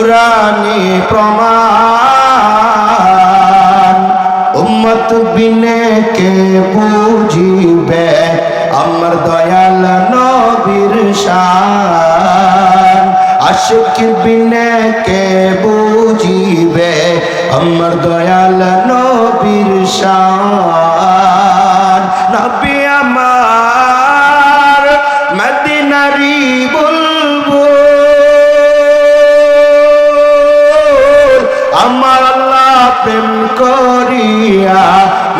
কোরআনে প্রমাণ। উম্মত বিনে কে বুঝিবে? আমার দয়াল নবীর শান। আশিক বিনে কে বুঝিবে? আমার দয়াল নবীর শান। আমার আল্লাহ প্রেম করিয়া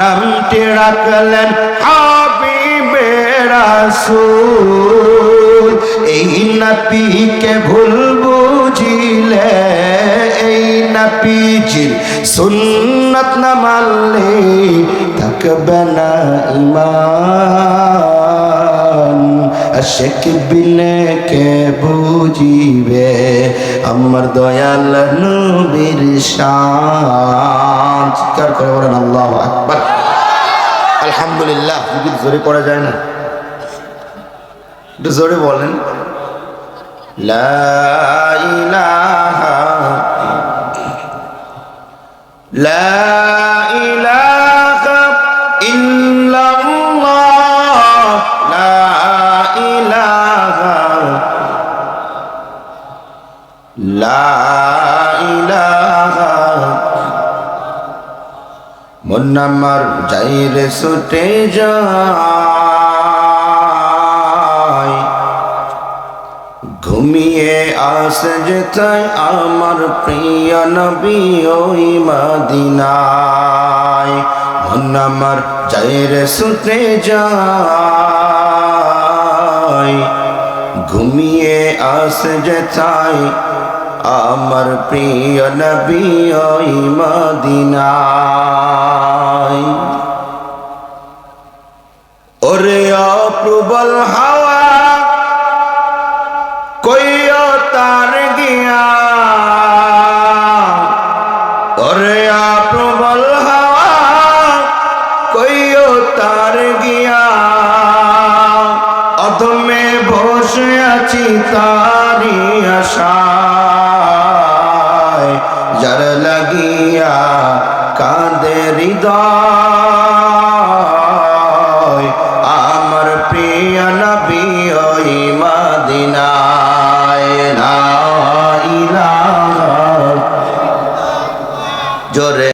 নামটি রাখলেন হাবিবে রাসূল। এই নবীকে ভুল বুঝিলে, এই নবীজির সুন্নত না মানলে থাকবে না ইমান আশেক বিনে কে বুঝিবে? আমার দয়াল নবীর শান। চিৎকার করে বলেন, আল্লাহ আকবার। আলহামদুলিল্লাহ। যদি জোরে পড়া যায় না। একটু জোরে বলেন। লা ইলাহা লা ইলাহা ইল্লাল্লাহ। লা ইলাহা মন আমার যাইরে ছুটে যায়। ঘুমিয়ে আসে যেতাই আমার প্রিয় নবী ওই মদিনায়। মন আমার যাইরে ছুটে যায়। ঘুমিয়ে আসে যেতাই আমার প্রিয় নবী ওই মদিনায়। ওরে অপ্রবল হাওয়া, কইও তার গিয়া। ওরে অপ্রবল হাওয়া, কইও তার গিয়া। অধমে বসে আছি তারি হইয়া কাঁদে হৃদয়। আমার প্রিয় নবী ওই মদিনায় জোরে